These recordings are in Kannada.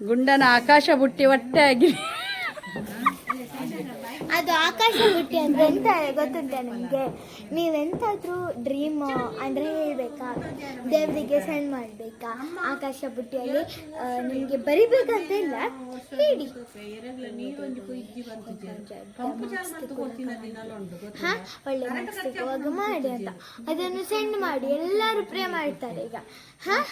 ಗುಂಡನ ಆಕಾಶ ಬುಟ್ಟಿ ಹೊಟ್ಟೆ ಆಗಿ ಅದು ಆಕಾಶ ಬುಟ್ಟಿ ಅಂದ್ರೆ ಎಂತ ಗೊತ್ತುಂಟ ನಿಮಗೆ? ನೀವೆಂತಾದ್ರೂ ಡ್ರೀಮ್ ಅಂದ್ರೆ ಹೇಳ್ಬೇಕಾ? ದೇವರಿಗೆ ಸೆಂಡ್ ಮಾಡ್ಬೇಕಾ? ಆಕಾಶ ಬುಟ್ಟಿಯಲ್ಲಿ ನಿಮಗೆ ಬರಿಬೇಕಂತ ಇಲ್ಲ? ಹೇಳಿ. ಹಾ? ಒಳ್ಳೆ ಹೋಗ ಮಾಡಿ ಅಂತ. ಅದನ್ನು ಸೆಂಡ್ ಮಾಡಿ. ಎಲ್ಲರೂ ಪ್ರೇ ಮಾಡ್ತಾರೆ ಈಗ. ಹಾ?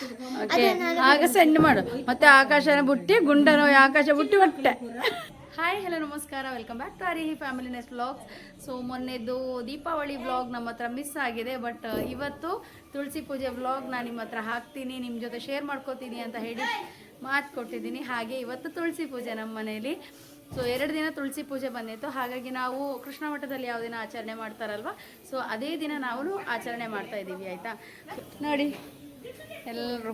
ಅದನ್ನ ಆಗ ಸೆಂಡ್ ಮಾಡು. ಮತ್ತೆ ಆಕಾಶನ ಬುಟ್ಟಿ ಗುಂಡನ ಆಕಾಶ ಬುಟ್ಟಿ ಹೊಟ್ಟೆ. ಹಾಯ್ ಹಲೋ ನಮಸ್ಕಾರ. Welcome back to Arihi family nest vlogs so ಮೊನ್ನೆದು Deepavali vlog ನಮ್ಮ ಹತ್ರ ಮಿಸ್ ಆಗಿದೆ ಬಟ್ ಇವತ್ತು ತುಳಸಿ ಪೂಜೆ ವ್ಲಾಗ್ ನಾನು ನಿಮ್ಮ ಹತ್ರ ಹಾಕ್ತೀನಿ ನಿಮ್ಮ ಜೊತೆ ಶೇರ್ ಮಾಡ್ಕೋತೀನಿ ಅಂತ ಹೇಳಿ ಮಾತು ಕೊಟ್ಟಿದ್ದೀನಿ. ಹಾಗೆ ಇವತ್ತು ತುಳಸಿ ಪೂಜೆ ನಮ್ಮ ಮನೆಯಲ್ಲಿ. ಸೊ ಎರಡು ದಿನ ತುಳಸಿ ಪೂಜೆ ಬಂದಿತ್ತು. ಹಾಗಾಗಿ ನಾವು ಕೃಷ್ಣ ಮಠದಲ್ಲಿ ಯಾವ ದಿನ ಆಚರಣೆ ಮಾಡ್ತಾರಲ್ವ? ಸೊ ಅದೇ ದಿನ ನಾವು ಆಚರಣೆ ಮಾಡ್ತಾ ಇದ್ದೀವಿ ಆಯಿತಾ? ನೋಡಿ ಎಲ್ಲರೂ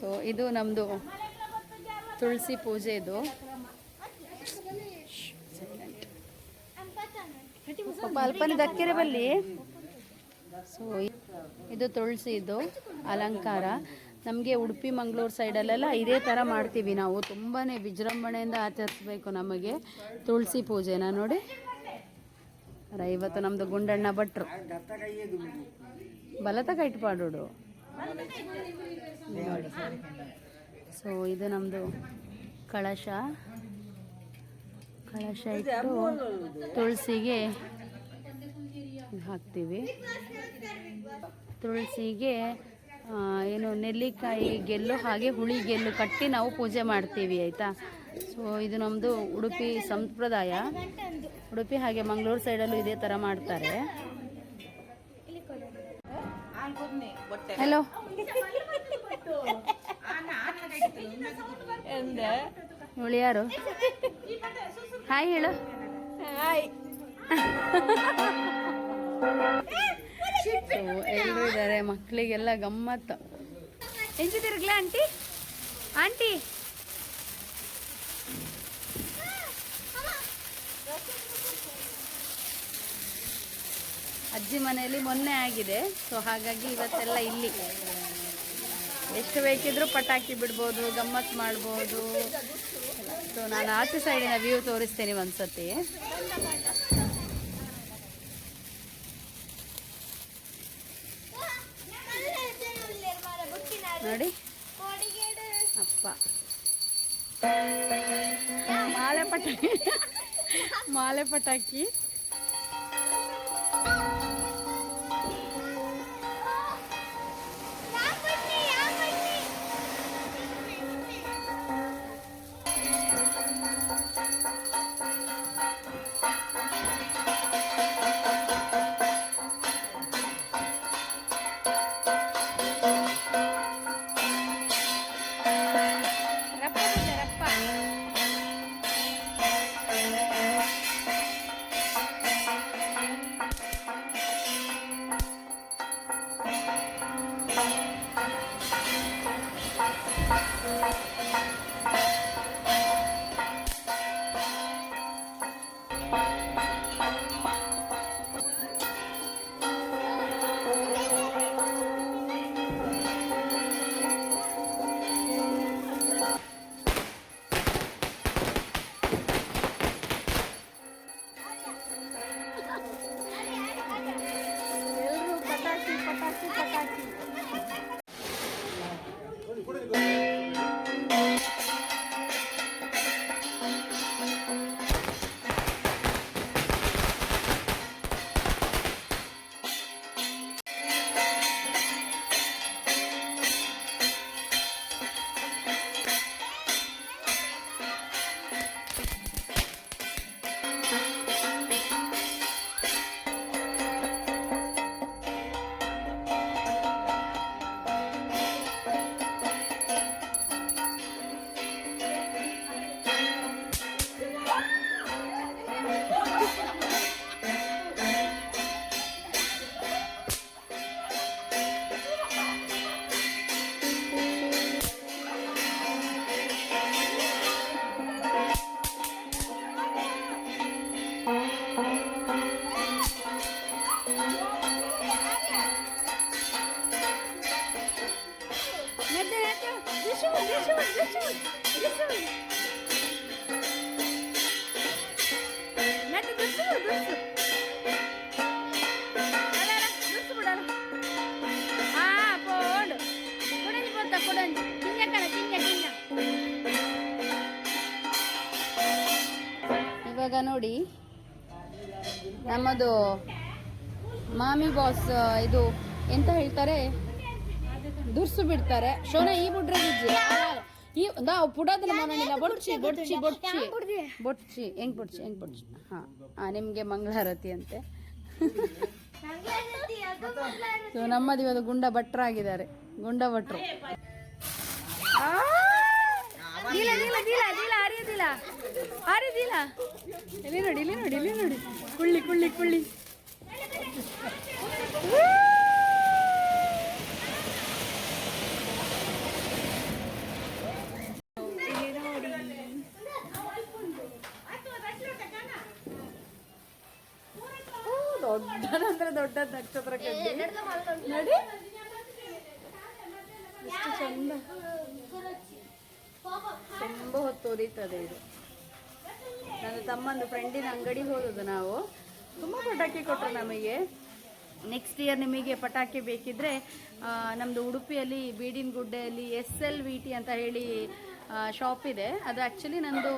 ಸೊ ಇದು ನಮ್ಮದು ತುಳಸಿ ಪೂಜೆ ಇದು. ಅಲ್ಪನೆ ದಕ್ಕಿರೆ ಬಲ್ಲಿ. ಸೊ ಇದು ತುಳಸಿ ಇದು, ಅಲಂಕಾರ. ನಮಗೆ ಉಡುಪಿ, ಮಂಗಳೂರು ಸೈಡಲ್ಲೆಲ್ಲ ಇದೇ ಥರ ಮಾಡ್ತೀವಿ ನಾವು. ತುಂಬಾ ವಿಜೃಂಭಣೆಯಿಂದ ಆಚರಿಸ್ಬೇಕು ನಮಗೆ ತುಳಸಿ ಪೂಜೆನ ನೋಡಿ. ಇವತ್ತು ನಮ್ಮದು ಗುಂಡಣ್ಣ ಭಟ್ರು. ಬಲತ ಇಟ್ಪಾಡೋಡು ನೋಡಿ ಸೊ ಇದು ನಮ್ಮದು ಕಳಶ. ಕಳಶ ಇಟ್ಟು ತುಳಸಿಗೆ ಹಾಕ್ತೀವಿ. ತುಳಸಿಗೆ ಏನು ನೆಲ್ಲಿಕಾಯಿ ಗೆಲ್ಲು ಹಾಗೆ ಹುಳಿ ಗೆಲ್ಲು ಕಟ್ಟಿ ನಾವು ಪೂಜೆ ಮಾಡ್ತೀವಿ ಆಯಿತಾ? ಸೊ ಇದು ನಮ್ಮದು ಉಡುಪಿ ಸಂಪ್ರದಾಯ. ಉಡುಪಿ ಹಾಗೆ ಮಂಗಳೂರು ಸೈಡಲ್ಲೂ ಇದೇ ಥರ ಮಾಡ್ತಾರೆ. ಹಲೋ ಇವಳು ಯಾರು? ಹಾಯ್ ಹೇಳು. ಹಾಯ್. ಎಲ್ಲರೂ ಇದ್ದಾರೆ ಮಕ್ಕಳಿಗೆಲ್ಲ ಗಮ್ಮತ್ತು ತಿರುಗ್ಲಾ ಆಂಟಿ? ಆಂಟಿ? ಅಜ್ಜಿ ಮನೆಯಲ್ಲಿ ಮೊನ್ನೆ ಆಗಿದೆ ಸೊ ಹಾಗಾಗಿ ಇವತ್ತೆಲ್ಲ ಇಲ್ಲಿ. ಎಷ್ಟು ಬೇಕಿದ್ರೂ ಪಟಾಕಿ ಬಿಡ್ಬೋದು, ಗಮ್ಮತ್ ಮಾಡ್ಬೋದು. ಸೊ ನಾನು ಆಚೆ ಸೈಡಿನ ವ್ಯೂ ತೋರಿಸ್ತೇನೆ ಒಂದ್ಸತಿ. ನೋಡಿ. ಅಪ್ಪ. ಮಾಲೆ ಪಟಾಕಿ. ಮಾಲೆ ಪಟಾಕಿ. ನೋಡಿ. ನಮ್ಮದು ಮಾಮಿ ಬಾಸ್ ಇದು ಎಂತ ಹೇಳ್ತಾರೆ? ದುರ್ಸು ಬಿಡ್ತಾರೆ. ಶೋನ, ಈ ಬುಡ್ರೆ ಈ, ನಾವು ಪುಡೋದನ್ನ ಮನನಿಲ್ಲ ಬೊಡ್ಚಿ ಬೊಡ್ಚಿ ಬೊಡ್ಚಿ. ಬೊಡ್ಚಿ, ಹೆಂಗ್ ಬೊಡ್ಚಿ ಹೆಂಗ್ ಬೊಡ್ಚಿ? ಹಾ ಹಾ ನಿಮ್ಗೆ ಮಂಗಳಾರತಿ ಅಂತೆ. ಸೊ, ನಮ್ಮದು ಇವತ್ತು ಗುಂಡ ಭಟ್ರಾಗಿದ್ದಾರೆ. ಗುಂಡ ಭಟ್ರು. ಆರಿದಿಲ್ಲ ಹರಿಯೋದಿಲ್ಲ ಇಲ್ಲಿ. ನೋಡಿ ಇಲ್ಲಿ ನೋಡಿ ಇಲ್ಲಿ ನೋಡಿ. ಕುಳ್ಳಿ ಕುಳ್ಳಿ ಕುಳ್ಳಿ. ದೊಡ್ಡದಂದ್ರೆ ದೊಡ್ಡ ನಕ್ಷತ್ರ ನೋಡಿ. ಎಷ್ಟು ಚಂದ. ತುಂಬ ಹೊತ್ತು ಉರಿತದೆ ಇದು. ನನ್ನ ತಮ್ಮಂದು ಫ್ರೆಂಡಿನ ಅಂಗಡಿಗೆ ಹೋದದ್ದು ನಾವು. ತುಂಬ ಪಟಾಕಿ ಕೊಟ್ಟರು ನಮಗೆ. ನೆಕ್ಸ್ಟ್ ಇಯರ್ ನಿಮಗೆ ಪಟಾಕಿ ಬೇಕಿದ್ರೆ ನಮ್ಮದು ನಮ್ದು ಉಡುಪಿಯಲ್ಲಿ ಬೀಡಿನ ಗುಡ್ಡೆಯಲ್ಲಿ ಎಸ್ ಎಲ್ ವಿ ಟಿ ಅಂತ ಹೇಳಿ ಶಾಪ್ ಇದೆ. ಅದು ಆ್ಯಕ್ಚುಲಿ ನಂದು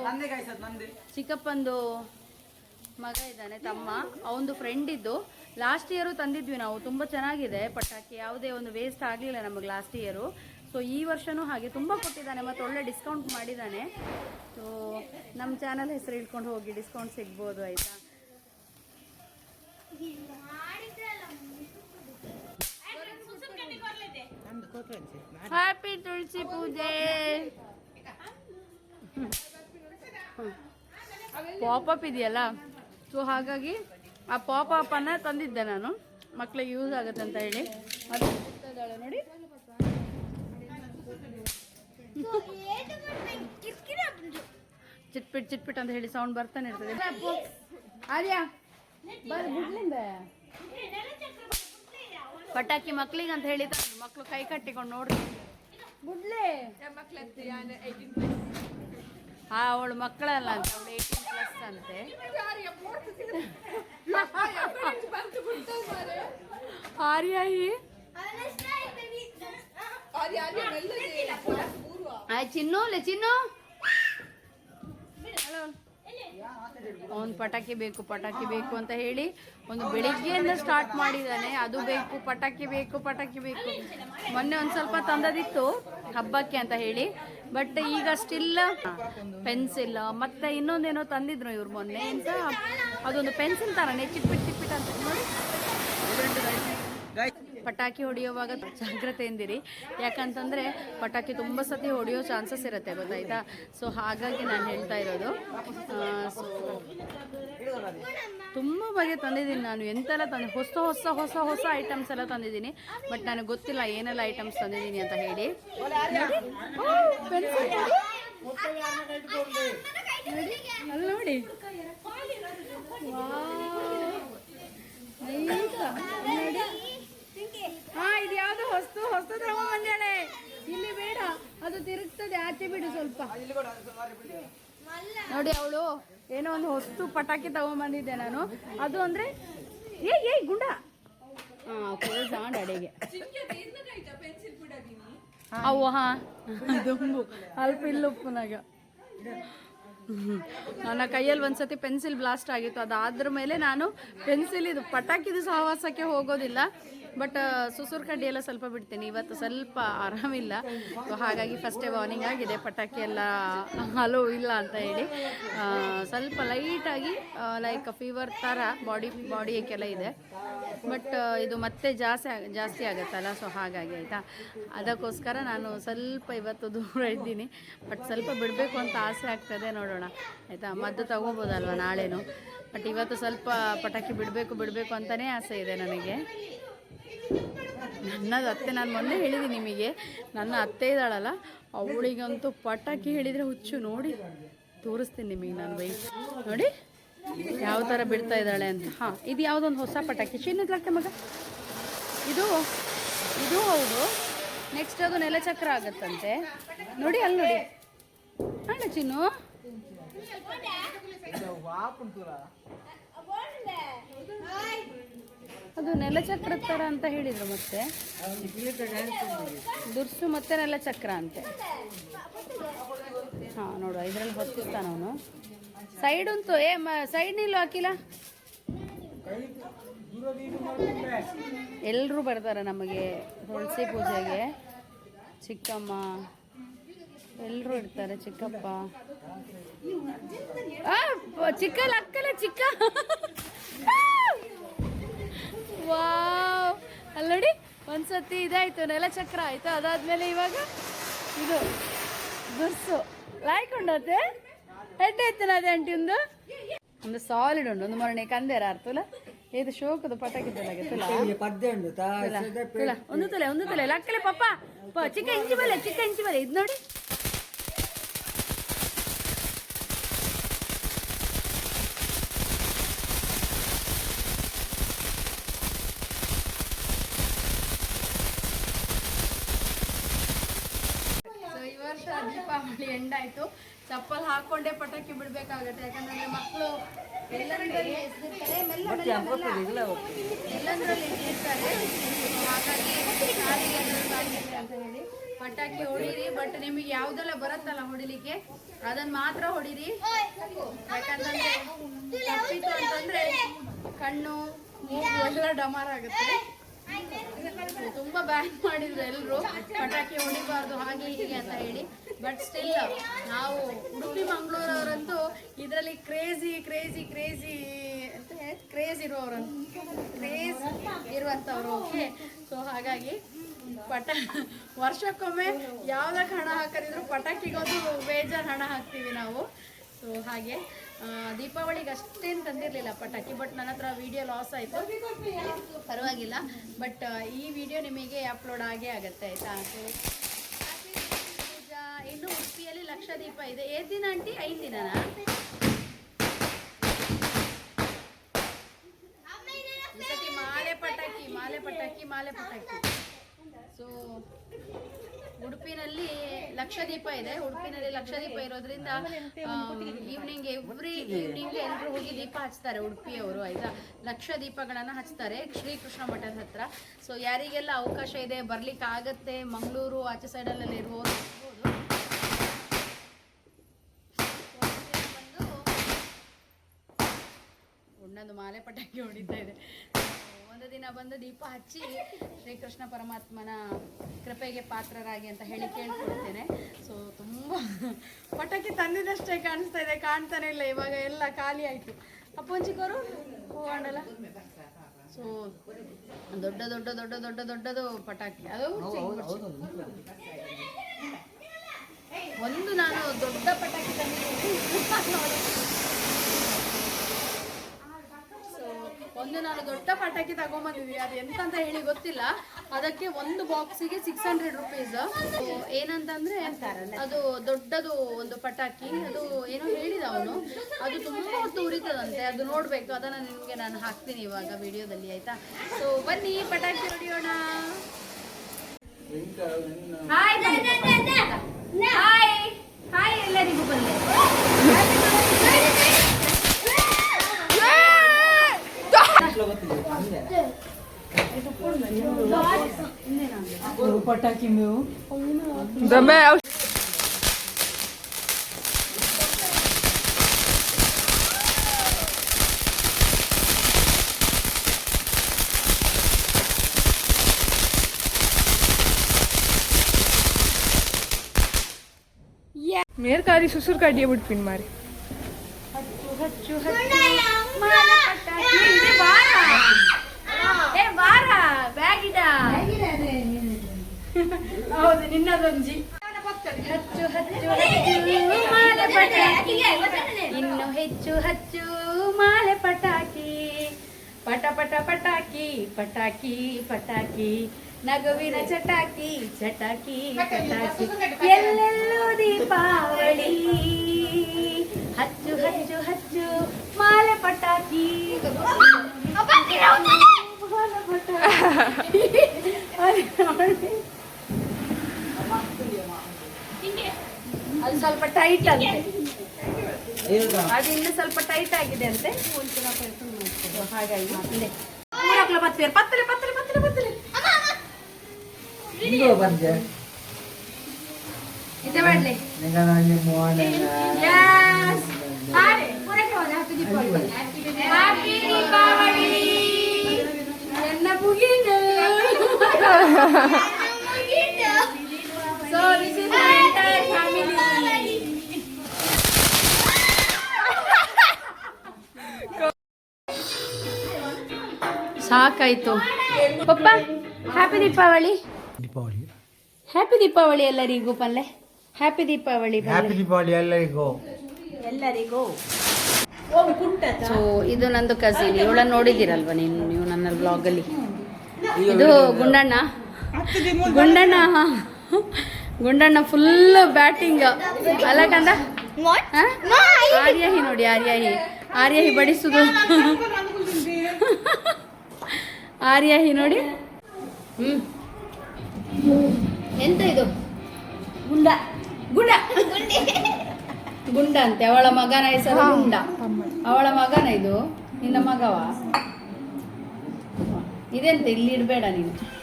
ಚಿಕ್ಕಪ್ಪಂದು ಮಗ ಇದ್ದಾನೆ ತಮ್ಮ. ಅವನದು ಫ್ರೆಂಡ್ ಇದ್ದು. ಲಾಸ್ಟ್ ಇಯರು ತಂದಿದ್ವಿ ನಾವು. ತುಂಬ ಚೆನ್ನಾಗಿದೆ ಪಟಾಕಿ. ಯಾವುದೇ ಒಂದು ವೇಸ್ಟ್ ಆಗಲಿಲ್ಲ ನಮಗೆ ಲಾಸ್ಟ್ ಇಯರು ಸೊ ಈ ವರ್ಷನೂ ಹಾಗೆ ತುಂಬ ಕೊಟ್ಟಿದ್ದಾನೆ ಮತ್ತು ಒಳ್ಳೆ ಡಿಸ್ಕೌಂಟ್ ಮಾಡಿದ್ದಾನೆ. ಸೊ ನಮ್ಮ ಚಾನಲ್ ಹೆಸರು ಇಟ್ಕೊಂಡು ಹೋಗಿ ಡಿಸ್ಕೌಂಟ್ ಸಿಗ್ಬೋದು ಆಯಿತಾ? ಹ್ಯಾಪಿ ತುಳಸಿ ಪೂಜೆ. ಪಾಪಪ್ ಇದೆಯಲ್ಲ? ಸೊ ಹಾಗಾಗಿ ಆ ಪಾಪಪ್ ಅನ್ನ ತಂದಿದ್ದೆ ನಾನು. ಮಕ್ಕಳಿಗೆ ಯೂಸ್ ಆಗುತ್ತೆ ಅಂತ ಹೇಳಿ. ಅದು ನೋಡಿ. ಚಿಟ್ಪಿಟ್ ಚಿಟ್ಪಿಟ್ ಅಂತ ಹೇಳಿ ಸೌಂಡ್ ಬರ್ತಾನೆ ಇರ್ತದೆ. ಆರ್ಯಾ ಬರ್ ಬಿಡ್ಲಿಂದ ಪಟಾಕಿ ಮಕ್ಳಿಗೆ ಅಂತ ಹೇಳಿ ಮಕ್ಳು ಕೈ ಕಟ್ಟಿಕೊಂಡು ನೋಡ್ರಿ. ಬಿಡ್ಲೆ ಹಾ ಅವಳು ಮಕ್ಕಳಲ್ಲ ಅಂತ. ಅವಳು ಏಯ್ಟೀನ್ ಪ್ಲಸ್ ಅಂತೆ. ಆರ್ಯಾಯಿ ಆಯ್ ಚಿನ್ನು ಲೇ ಚಿನ್ನು. ಒಂದು ಪಟಾಕಿ ಬೇಕು ಪಟಾಕಿ ಬೇಕು ಅಂತ ಹೇಳಿ ಒಂದು ಬೆಳಿಗ್ಗೆಯಿಂದ ಸ್ಟಾರ್ಟ್ ಮಾಡಿದ್ದಾನೆ ಅದು ಬೇಕು ಪಟಾಕಿ ಬೇಕು ಪಟಾಕಿ ಬೇಕು. ಮೊನ್ನೆ ಒಂದು ಸ್ವಲ್ಪ ತಂದದಿತ್ತು ಹಬ್ಬಕ್ಕೆ ಅಂತ ಹೇಳಿ. ಬಟ್ ಈಗ ಸ್ಟಿಲ್ ಪೆನ್ಸಿಲ್ ಮತ್ತೆ ಇನ್ನೊಂದೇನೋ ತಂದಿದ್ರು ಇವ್ರು ಮೊನ್ನೆ ಅಂತ. ಅದೊಂದು ಪೆನ್ಸಿಲ್ ತರಾನೆ ಚಿಪ್ಪಿಟ್ ಚಿಪ್ಪಿಟ್ ಅಂತ. ನೋಡಿ ಪಟಾಕಿ ಹೊಡೆಯುವಾಗ ಜಾಗ್ರತೆಯಿಂದಿರಿ ಯಾಕಂತಂದರೆ ಪಟಾಕಿ ತುಂಬ ಸತಿ ಹೊಡೆಯೋ ಚಾನ್ಸಸ್ ಇರುತ್ತೆ, ಗೊತ್ತಾಯ್ತಾ? ಸೊ ಹಾಗಾಗಿ ನಾನು ಹೇಳ್ತಾ ಇರೋದು ಸೊ ತುಂಬ ಬಗೆ ತಂದಿದ್ದೀನಿ ನಾನು. ಎಂತೆಲ್ಲ ತಂದೆ, ಹೊಸ ಹೊಸ ಹೊಸ ಹೊಸ ಐಟಮ್ಸ್ ಎಲ್ಲ ತಂದಿದ್ದೀನಿ. ಬಟ್ ನನಗೆ ಗೊತ್ತಿಲ್ಲ ಏನೆಲ್ಲ ಐಟಮ್ಸ್ ತಂದಿದ್ದೀನಿ ಅಂತ ಹೇಳಿ. ಅಲ್ಲಿ. ನೋಡಿ. ಹಾ ಇದು ಯಾವ್ದು ಹೊಸ್ತು? ಹೊಸ್ತು ತಗೊಂಡ್ಬಂದೇಳೆ ಇಲ್ಲಿ ಬೇಡ ಅದು ತಿರುಗ್ತದೆ. ಆಚೆ ಬಿಡು ಸ್ವಲ್ಪ. ನೋಡಿ ಅವಳು ಏನೋ ಒಂದು ಹೊಸ್ತು ಪಟಾಕಿ ತಗೊಂಡ್ಬಂದಿದ್ದೆ ನಾನು. ಅದು ಅಂದ್ರೆ ಏ ಏ ಗುಂಡ. ಹಾ ಸಾಂಡ್ ಅಡೆಗೆ. ಅವು ಹಾ ದುಂಬು. ಅಲ್ಪ ಇಲ್ಲುಪ್ಪನಾಗ ನನ್ನ ಕೈಯಲ್ಲಿ ಒಂದ್ಸತಿ ಪೆನ್ಸಿಲ್ ಬ್ಲಾಸ್ಟ್ ಆಗಿತ್ತು. ಅದಾದ್ರ ಮೇಲೆ ನಾನು ಪೆನ್ಸಿಲ್ ಇದು ಪಟಾಕಿದು ಸಹವಾಸಕ್ಕೆ ಹೋಗೋದಿಲ್ಲ. ಬಟ್ ಸುಸುರು ಕಡ್ಡಿ ಎಲ್ಲ ಸ್ವಲ್ಪ ಬಿಡ್ತೀನಿ. ಇವತ್ತು ಸ್ವಲ್ಪ ಆರಾಮಿಲ್ಲ. ಸೊ ಹಾಗಾಗಿ ಫಸ್ಟೇ ವಾರ್ನಿಂಗ್ ಆಗಿದೆ. ಪಟಾಕಿ ಎಲ್ಲ ಹಲೋ ಇಲ್ಲ ಅಂತ ಹೇಳಿ. ಸ್ವಲ್ಪ ಲೈಟಾಗಿ ಲೈಕ್ ಫೀವರ್ ಥರ ಬಾಡಿ ಬಾಡಿ ಏಕೆಲ್ಲ ಇದೆ. ಬಟ್ ಇದು ಮತ್ತೆ ಜಾಸ್ತಿ ಜಾಸ್ತಿ ಆಗುತ್ತಲ್ಲ? ಸೊ ಹಾಗಾಗಿ ಆಯಿತಾ? ಅದಕ್ಕೋಸ್ಕರ ನಾನು ಸ್ವಲ್ಪ ಇವತ್ತು ದೂರ ಇದ್ದೀನಿ. ಬಟ್, ಸ್ವಲ್ಪ ಬಿಡಬೇಕು ಅಂತ ಆಸೆ ಆಗ್ತದೆ. ನೋಡೋಣ. ಆಯಿತಾ? ಮದ್ದು ತಗೋಬೋದಲ್ವ ನಾಳೆನು? ಬಟ್, ಇವತ್ತು ಸ್ವಲ್ಪ ಪಟಾಕಿ ಬಿಡಬೇಕು ಬಿಡಬೇಕು ಅಂತಲೇ ಆಸೆ ಇದೆ ನನಗೆ. ನನ್ನದು ಅತ್ತೆ ನಾನು ಮೊನ್ನೆ ಹೇಳಿದೆ ನಿಮಗೆ ನನ್ನ ಅತ್ತೆ ಇದ್ದಾಳಲ್ಲ ಅವಳಿಗಂತೂ ಪಟಾಕಿ ಹೇಳಿದರೆ ಹುಚ್ಚು. ನೋಡಿ ತೋರಿಸ್ತೀನಿ ನಿಮಗೆ ನಾನು ಬೈ. ನೋಡಿ ಯಾವ ಥರ ಬಿಡ್ತಾ ಇದ್ದಾಳೆ ಅಂತ. ಹಾಂ ಇದು ಯಾವುದೊಂದು ಹೊಸ ಪಟಾಕಿ? ಚಿನ್ನದ ಲಕ್ಕ ಮಗ. ಇದು ಇದು ಹೌದು. ನೆಕ್ಸ್ಟ್ ಅದು ನೆಲಚಕ್ರ ಆಗತ್ತಂತೆ. ನೋಡಿ ಅಲ್ಲಿ ನೋಡಿ. ಅಣ್ಣ ಚಿನ್ನು. ಅದು ನೆಲಚಕ್ರದ ಥರ ಅಂತ ಹೇಳಿದ್ರು ಮತ್ತೆ. ದುರ್ಸು ಮತ್ತೆ ನೆಲಚಕ್ರ ಅಂತೆ. ಹಾಂ ನೋಡುವ ಇದರಲ್ಲಿ ಹೊತ್ತಿಸ್ತಾನ ಅವನು. ಸೈಡ್ ಉಂಟು ಏ, ಮ, ಸೈಡ್ ನಿಲ್ಲು ಹಾಕಿಲ್ಲ ಎಲ್ಲರೂ ಬರ್ತಾರೆ ನಮಗೆ ತುಳಸಿ ಪೂಜೆಗೆ. ಚಿಕ್ಕಮ್ಮ ಎಲ್ಲರೂ ಇರ್ತಾರೆ ಚಿಕ್ಕಪ್ಪ. ಚಿಕ್ಕ ಅಕ್ಕಲ್ಲ ಚಿಕ್ಕ. ವಾವ್. ಅಲ್ಲಿ ನೋಡಿ ಒಂದ್ಸತಿ ಇದಾಯ್ತು ನೆಲಚಕ್ರ ಆಯ್ತು? ಅದಾದ್ಮೇಲೆ ಇವಾಗ ಇದು ದುರ್ಸು. ಲಾಯ್ಕೊಂಡತ್ತೆ ಹೆಡ್ ಆಯ್ತು ಅದೇ ಆಂಟಿ ಒಂದು? ಒಂದು ಸಾಲಿಡ್ ಉಂಡು ಒಂದು ಮೊನ್ನೆ ಕಂದೇರ ಅರ್ಥಲ್ಲ ಇದು ಶೋಕದ ಪಟಾಕಿ ಒಂದು ತಲೆ ಒಂದು ತಲೆ. ಲಕ್ಕಲೆ ಪಪ್ಪ ಚಿಕ್ಕ ಇಂಚಿ ಬಲೆ ಚಿಕ್ಕ ಇಂಚಿ ಬಲೆ. ಇದು ನೋಡಿ ಸೊ ಈ ವರ್ಷ ದೀಪಾವಳಿ ಎಂಡ್ ಆಯ್ತು ಚಪ್ಪಲ್ ಪಟಾಕಿ ಬಿಡ್ಬೇಕಾಗತ್ತೆ. ಯಾಕಂದ್ರೆ ಮಕ್ಕಳು ಎಲ್ಲಂದ್ರಲ್ಲಿ ಎಸ್ದಿರ್ತಾರೆ ಮೆಲ್ಲ ಮೆಲ್ಲ ಮೆಲ್ಲ ಎಲ್ಲಂದ್ರಲ್ಲಿ ಎಸ್ದಿರ್ತಾರೆ ಹಾಗಾಗಿ ಕಾಲಿಗೆ ಅಂತ ಹೇಳಿ ಪಟಾಕಿ ಹೊಡೀರಿ ಬಟ್ ನಿಮಗೆ ಯಾವ್ದೆಲ್ಲ ಬರುತ್ತಲ್ಲ ಹೊಡಿಲಿಕ್ಕೆ ಅದನ್ನ ಮಾತ್ರ ಹೊಡೀರಿ. ಯಾಕಂತಂದ್ರೆ ತಪ್ಪಿತು ಅಂತಂದ್ರೆ ಕಣ್ಣು ಮೂಗು ಎಲ್ಲ ಡಮಾರ್ ಆಗುತ್ತೆ. ತುಂಬಾ ಬ್ಯಾನ್ ಮಾಡಿದ್ರು ಎಲ್ಲರೂ ಪಟಾಕಿ ಹೊಡಿಬಾರ್ದು ಹಾಗೆ ಹೀಗೆ ಅಂತ ಹೇಳಿ. ಬಟ್ ಸ್ಟಿಲ್ ನಾವು ಉಡುಪಿ ಮಂಗಳೂರವರಂತೂ ಇದರಲ್ಲಿ ಕ್ರೇಜಿ ಕ್ರೇಜಿ ಕ್ರೇಜಿ ಅಂತ ಕ್ರೇಜ್ ಇರುವವರು ಕ್ರೇಜ್ ಇರುವಂಥವ್ರು ಓಕೆ ಸೊ ಹಾಗಾಗಿ ಪಟ ವರ್ಷಕ್ಕೊಮ್ಮೆ ಯಾವ್ದಕ್ಕೆ ಹಣ ಹಾಕದಿದ್ರು ಪಟಾಕಿಗೊಂದು ಬೇಜಾರು ಹಣ ಹಾಕ್ತೀವಿ ನಾವು. ಸೊ ಹಾಗೆ ದೀಪಾವಳಿಗೆ ಅಷ್ಟೇನು ತಂದಿರಲಿಲ್ಲ ಪಟಾಕಿ ಬಟ್ ನನ್ನ ಹತ್ರ ವಿಡಿಯೋ ಲಾಸ್ ಆಯಿತು. ಪರವಾಗಿಲ್ಲ ಬಟ್ ಈ ವಿಡಿಯೋ ನಿಮಗೆ ಅಪ್ಲೋಡ್ ಆಗೇ ಆಗುತ್ತೆ, ಆಯಿತಾ? ಇನ್ನು ಉಡುಪಿಯಲ್ಲಿ ಲಕ್ಷ ದೀಪ ಇದೆ. ಏಳು ದಿನ ಆಂಟಿ? ಐದು ಸತಿ ಮಾಲೆ ಪಟಾಕಿ ಮಾಲೆ ಪಟಾಕಿ ಮಾಲೆ ಪಟಾಕಿ. ಸೊ ಉಡುಪಿನಲ್ಲಿ ಲಕ್ಷ ದೀಪ ಇದೆ. ಉಡುಪಿನಲ್ಲಿ ಲಕ್ಷ ದೀಪ ಇರೋದ್ರಿಂದ ಈವ್ನಿಂಗ್ ಎವ್ರಿ ಈವ್ನಿಂಗ್ ಎಲ್ಲರೂ ಹೋಗಿ ದೀಪ ಹಚ್ತಾರೆ ಉಡುಪಿಯವರು, ಆಯ್ತಾ? ಲಕ್ಷ ದೀಪಗಳನ್ನು ಹಚ್ತಾರೆ ಶ್ರೀಕೃಷ್ಣ ಮಠದ ಹತ್ರ. ಸೊ ಯಾರಿಗೆಲ್ಲ ಅವಕಾಶ ಇದೆ ಬರ್ಲಿಕ್ಕೆ ಆಗತ್ತೆ ಮಂಗಳೂರು ಆಚೆ ಸೈಡಲ್ಲೆಲ್ಲ ಇರುವವರು ಉಣ್ಣದು ಮಾಲೆ ಪಟಾಕಿ ಹೊಡಿತಾ ಇದೆ. ಒಂದು ದಿನ ಬಂದು ದೀಪ ಹಚ್ಚಿ ಶ್ರೀಕೃಷ್ಣ ಪರಮಾತ್ಮನ ಕೃಪೆಗೆ ಪಾತ್ರರಾಗಿ ಅಂತ ಹೇಳಿ ಕೇಳ್ಕೊಳ್ತೇನೆ ಸೊ ತುಂಬ ಪಟಾಕಿ ತಂದಿದ್ದಷ್ಟೇ ಕಾಣಿಸ್ತಾ ಇದೆ. ಕಾಣ್ತಾನೆ ಇಲ್ಲ ಇವಾಗ ಎಲ್ಲ ಖಾಲಿ ಆಯಿತು. ಅಪ್ಪಂಚಿಕೋರು ಹೂವಂಡಲ್ಲ ಸೊ ದೊಡ್ಡ ದೊಡ್ಡ ದೊಡ್ಡ ದೊಡ್ಡ ದೊಡ್ಡದು ಪಟಾಕಿ. ಅದು ಒಂದು ನಾನು ದೊಡ್ಡ ಪಟಾಕಿ ತಂದಿದ್ದೀನಿ ಸೊ ಒಂದು ನಾನು ದೊಡ್ಡ ಪಟಾಕಿ ತಗೊಂಬಂದಿದ್ದೀನಿ. ಅದು ಎಂತ ಅಂತ ಹೇಳಿ ಗೊತ್ತಿಲ್ಲ. ಅದಕ್ಕೆ ಒಂದು ಬಾಕ್ಸಿಗೆ ಸಿಕ್ಸ್ ಹಂಡ್ರೆಡ್ ರುಪೀಸ್ ಏನಂತಂದ್ರೆ ಅದು ದೊಡ್ಡದು ಒಂದು ಪಟಾಕಿ. ಅದು ಏನೋ ಹೇಳಿದ ಅವನು. ಅದು ತುಂಬಾ ಹೊತ್ತು ಉರಿತದಂತೆ. ಅದು ನೋಡ್ಬೇಕು. ಅದನ್ನ ನಿಮ್ಗೆ ನಾನು ಹಾಕ್ತೀನಿ ಇವಾಗ ವಿಡಿಯೋದಲ್ಲಿ ಆಯ್ತಾ? ಸೊ ಬನ್ನಿ ಪಟಾಕಿ ಹೊಡಿಯೋಣ. ಹಾಯ್ ಹಾಯ್ ಹಾಯ್ ಎಲ್ಲರಿಗೂ ಬನ್ನಿ. ಪಟಾಕಿ ಮೇವು ಮೇರ್ ಕಾರಿ ಸುಸುರ್ ಕಡ್ಡಿಯ ಬಿಟ್ಪಿನ್ ಮಾರಿ ಹಚ್ಚು ಹಚ್ಚು ಹಚ್ಚು ಮಾಲೆ ಪಟಾಕಿ. ಇದೆ ಬಾರ. ಏ ಬಾರ ಬ್ಯಾಗ್ ಇಡ ಹೌದು ನಿನ್ನದೊಂಜಿ ಹಚ್ಚು ಹಚ್ಚು ಹಚ್ಚು ಮಾಲೆ ಪಟಾಕಿ ಇನ್ನು ಹೆಚ್ಚು ಹಚ್ಚು ಮಾಲೆ ಪಟಾಕಿ ಪಟ ಪಟ ಪಟಾಕಿ ಪಟಾಕಿ ಪಟಾಕಿ ನಗುವಿನ ಚಟಾಕಿ ಚಟಾಕಿ ಪಟಾಕಿ ಎಲ್ಲೆಲ್ಲೂ ದೀಪಾವಳಿ ಹಚ್ಚು ಹಚ್ಚು ಹಚ್ಚು ಮಾಲೆ ಪಟಾಕಿ ಮಾಲೆ ಪಟಾಕಿ. ಅದು ಸ್ವಲ್ಪ ಟೈಟ್ ಅಂತೆ. ಅದು ಇನ್ನು ಸ್ವಲ್ಪ ಟೈಟ್ ಆಗಿದೆ ಅಂತೆ. ಹಾಗಾಗಿ ಪತ್ತಲೆ ಪತ್ತಲೆ ಪತ್ತಲೆ ಪತ್ತಲೆ ಪತ್ತಲೆ. ಇದೆ ಮಾಡ್ಲಿ. ನನ್ನ entire family. ಸಾಕಾಯ್ತು. ಪಪ್ಪ ಹ್ಯಾಪಿ ದೀಪಾವಳಿ. ದೀಪಾವಳಿ. ಹ್ಯಾಪಿ ದೀಪಾವಳಿ ಎಲ್ಲರಿಗೂ ಪಲ್ಲೆ. ಹ್ಯಾಪಿ ದೀಪಾವಳಿ ಹ್ಯಾಪಿ ದೀಪಾವಳಿ ಎಲ್ಲರಿಗೂ. ಎಲ್ಲರಿಗೂ. ಸೊ ಇದು ನಂದು ಕಸಿನ್ ಇವಳನ್ನ ನೋಡಿದ್ದೀರಲ್ವ ನೀನು? ನೀವು ನನ್ನ ಬ್ಲಾಗಲ್ಲಿ ಇದು ಗುಂಡಣ್ಣ. ಗುಂಡಣ್ಣ. ಗುಂಡಣ್ಣ ಫುಲ್ ಬ್ಯಾಟಿಂಗ್ ಅಲ್ಲ ಕಂದ? ಆರ್ಯಹಿ ನೋಡಿ ಆರ್ಯಾಹಿ. ಆರ್ಯಾಹಿ ಬಡಿಸುದು. ಆರ್ಯಾಹಿ ನೋಡಿ. ಹ್ಮ್. ಎಂತ ಇದು? ಗುಂಡ. ಗುಂಡ. ಗುಂಡ ಅಂತೆ. ಅವಳ ಮಗನ ಹೆಸರು ಗುಂಡ. ಅವಳ ಮಗನ ಇದು? ನಿನ್ನ ಮಗವ? ಇದೆಂತ ಇಲ್ಲಿ ಇಡಬೇಡ ನೀನು.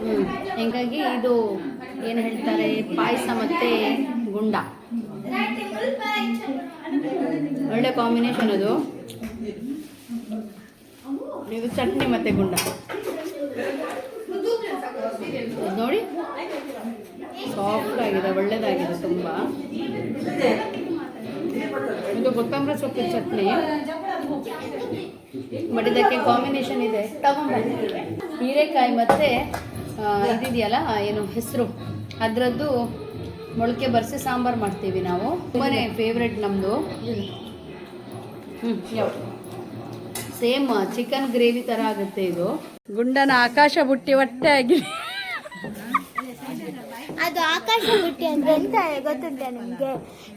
ಹ್ಮ್. ಹಿಂಗಾಗಿ ಇದು ಏನು ಹೇಳ್ತಾರೆ ಪಾಯಸ ಮತ್ತೆ ಗುಂಡ. ಒಳ್ಳೆ ಕಾಂಬಿನೇಷನ್ ಅದು. ಇದು ಚಟ್ನಿ ಮತ್ತೆ ಗುಂಡ. ನೋಡಿ. ಸಾಫ್ಟ್ ಆಗಿದೆ ಒಳ್ಳೇದಾಗಿದೆ ತುಂಬ. ಇದು ಕೊತ್ತಂಬರಿ ಸೊಪ್ಪಿನ ಚಟ್ನಿ. ಬಟ್ ಇದಕ್ಕೆ ಕಾಂಬಿನೇಷನ್ ಇದೆ. ತಗೊಂಡ್ಬಂದಿದ್ದೀವಿ ಹೀರೆಕಾಯಿ ಮತ್ತೆ ಇದೆಯಲ್ಲ ಏನು ಹೆಸರು. ಅದರದ್ದು ಮೊಳಕೆ ಬರೆಸಿ ಸಾಂಬಾರು ಮಾಡ್ತೀವಿ ನಾವು. ತುಂಬಾ ಫೇವ್ರೆಟ್ ನಮ್ಮದು ಸೇಮ್ ಚಿಕನ್ ಗ್ರೇವಿ ಥರ ಆಗುತ್ತೆ ಇದು. ಗುಂಡನ ಆಕಾಶ ಬುಟ್ಟಿ ಹೊಟ್ಟೆ ಆಗಿದೆ. ಅದು ಆಕಾಶ ಬುಟ್ಟಿ ಅಂದ್ರೆ ಎಂತ ಗೊತ್ತುಂಟ ನಿಮಗೆ.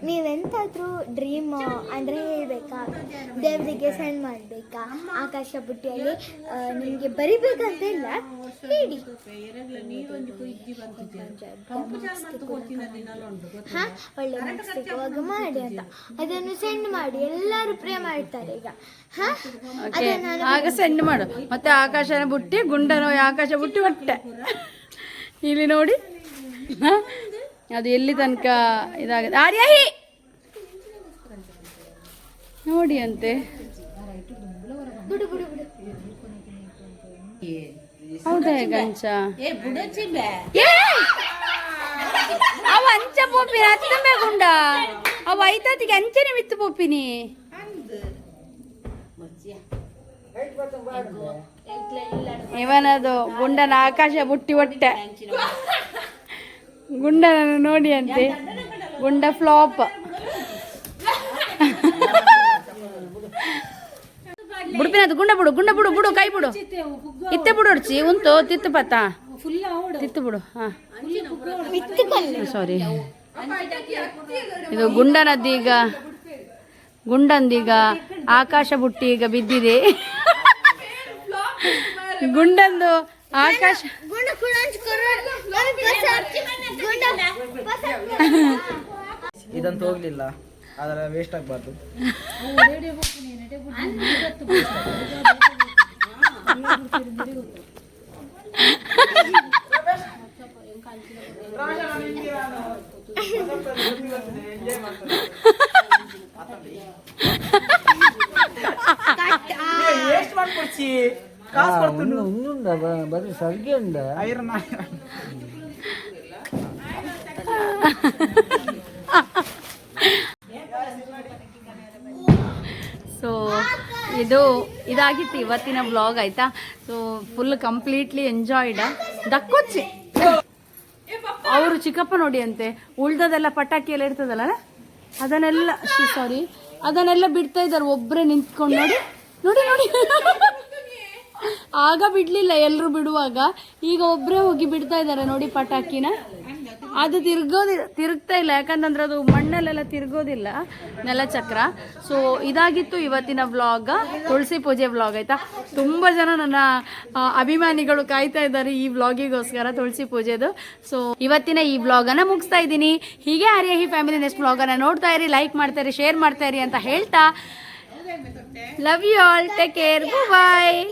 ನೀವೆಂತಾದ್ರೂ ಡ್ರೀಮ್ ಅಂದ್ರೆ ಹೇಳ್ಬೇಕಾ? ದೇವರಿಗೆ ಸೆಂಡ್ ಮಾಡಬೇಕಾ? ಆಕಾಶ ಬುಟ್ಟಿಯಲ್ಲಿ ನಿಮಗೆ ಬರಿಬೇಕಂತ ಇಲ್ಲ. ಹೇಳಿ. ಹಾ? ಒಳ್ಳೆ ಸಿಗುವಾಗ ಮಾಡಿ ಅಂತ. ಅದನ್ನು ಸೆಂಡ್ ಮಾಡಿ. ಎಲ್ಲರೂ ಪ್ರೇ ಮಾಡ್ತಾರೆ ಈಗ. ಹಾ? ಆಗ ಸೆಂಡ್ ಮಾಡು. ಮತ್ತೆ ಆಕಾಶನ ಬುಟ್ಟಿ ಗುಂಡನ ಆಕಾಶ ಬುಟ್ಟಿ ಹೊಟ್ಟೆ. ಇಲ್ಲಿ ನೋಡಿ? ಅದು ಎಲ್ಲಿ ತನಕ ಇದಾಗುತ್ತೆ? ಆರ್ಯಾಹಿ! ನೋಡಿ ಅಂತೆ. ಹೌದಾ ಗಂಚ! ಅವ ಅಂಚ ಪೋಪಿನ ಹತ್ತಂಬೆ ಗುಂಡ. ಅವ ಐತಾತಿಗೆ ಅಂಚನೆ ವಿತ್ತು ಪೋಪಿನಿ ಇವನದು ಗುಂಡನ ಆಕಾಶ ಬುಟ್ಟಿ ಹೊಟ್ಟೆ. ಗುಂಡನನ್ನು ನೋಡಿ ಅಂತೆ. ಗುಂಡ ಫ್ಲಾಪ್. ಬುಡ್ಪಿನದು ಗುಂಡ ಬಿಡು ಗುಂಡ ಬಿಡು ಬಿಡು, ಕೈ ಬಿಡು. ಇತ್ತೆ ಬಿಡು ಅಡ್ಚಿ ಉಂಟು ತಿತ್ತು ಪತ್ತ ತಿತ್ತು ಬಿಡು, ಹಾ. ಸಾರಿ ಇದು ಗುಂಡನದ್ದೀಗ ಗುಂಡಂದೀಗ ಆಕಾಶ ಬುಟ್ಟಿ ಈಗ ಬಿದ್ದಿದೆ. ಗುಂಡಂದು ಆಕಾಶ. ಇದಂತ ಹೋಗ್ಲಿಲ್ಲ. ಅದರ ವೇಸ್ಟ್ ಆಗ್ಬಾರ್ದು ವೇಸ್ಟ್ ಮಾಡ್ಕೊಡ್ಸಿ ಸೊ ಇದು ಇದಾಗಿತ್ತು ಇವತ್ತಿನ ಬ್ಲಾಗ್ ಆಯ್ತಾ? ಸೊ ಫುಲ್ ಕಂಪ್ಲೀಟ್ಲಿ ಎಂಜಾಯ್ಡ್ ದಕ್ಕೊಚ್ಚಿ. ಅವರು ಚಿಕ್ಕಪ್ಪ ನೋಡಿ ಅಂತೆ ಉಳ್ದದೆಲ್ಲ ಪಟಾಕಿ ಎಲ್ಲ ಇರ್ತದಲ್ಲ ಅದನ್ನೆಲ್ಲ ಸಾರಿ ಅದನ್ನೆಲ್ಲ ಬಿಡ್ತಾ ಇದ್ದಾರೆ ಒಬ್ಬರೇ ನಿಂತ್ಕೊಂಡು ನೋಡಿ. ನೋಡಿ ನೋಡಿ. ಆಗ ಬಿಡ್ಲಿಲ್ಲ ಎಲ್ಲರೂ ಬಿಡುವಾಗ. ಈಗ ಒಬ್ಬರೇ ಹೋಗಿ ಬಿಡ್ತಾ ಇದ್ದಾರೆ ನೋಡಿ ಪಟಾಕಿನ. ಅದು ತಿರ್ಗೋದಿಲ್ಲ ತಿರುಗ್ತಾ ಇಲ್ಲ, ಯಾಕಂತಂದ್ರೆ ಅದು ಮಣ್ಣಲ್ಲೆಲ್ಲ ತಿರ್ಗೋದಿಲ್ಲ ನೆಲಚಕ್ರ. ಸೊ ಇದಾಗಿತ್ತು ಇವತ್ತಿನ ವ್ಲಾಗ. ತುಳಸಿ ಪೂಜೆ ವ್ಲಾಗ್, ಆಯ್ತಾ? ತುಂಬ ಜನ ನನ್ನ ಅಭಿಮಾನಿಗಳು ಕಾಯ್ತಾ ಇದ್ದಾರೆ ಈ ವ್ಲಾಗಿಗೋಸ್ಕರ ತುಳಸಿ ಪೂಜೆದು. ಸೊ ಇವತ್ತಿನ ಈ ವ್ಲಾಗನ್ನು ಮುಗಿಸ್ತಾ ಇದ್ದೀನಿ. ಹೀಗೆ ಹರಿಯಹಿ ಫ್ಯಾಮಿಲಿ ನೆಕ್ಸ್ಟ್ ವ್ಲಾಗನ್ನು ನೋಡ್ತಾ ಇರಿ ಲೈಕ್ ಮಾಡ್ತಾ ಇರಿ ಶೇರ್ ಮಾಡ್ತಾ ಇರಿ ಅಂತ ಹೇಳ್ತಾ. Love you all take care bye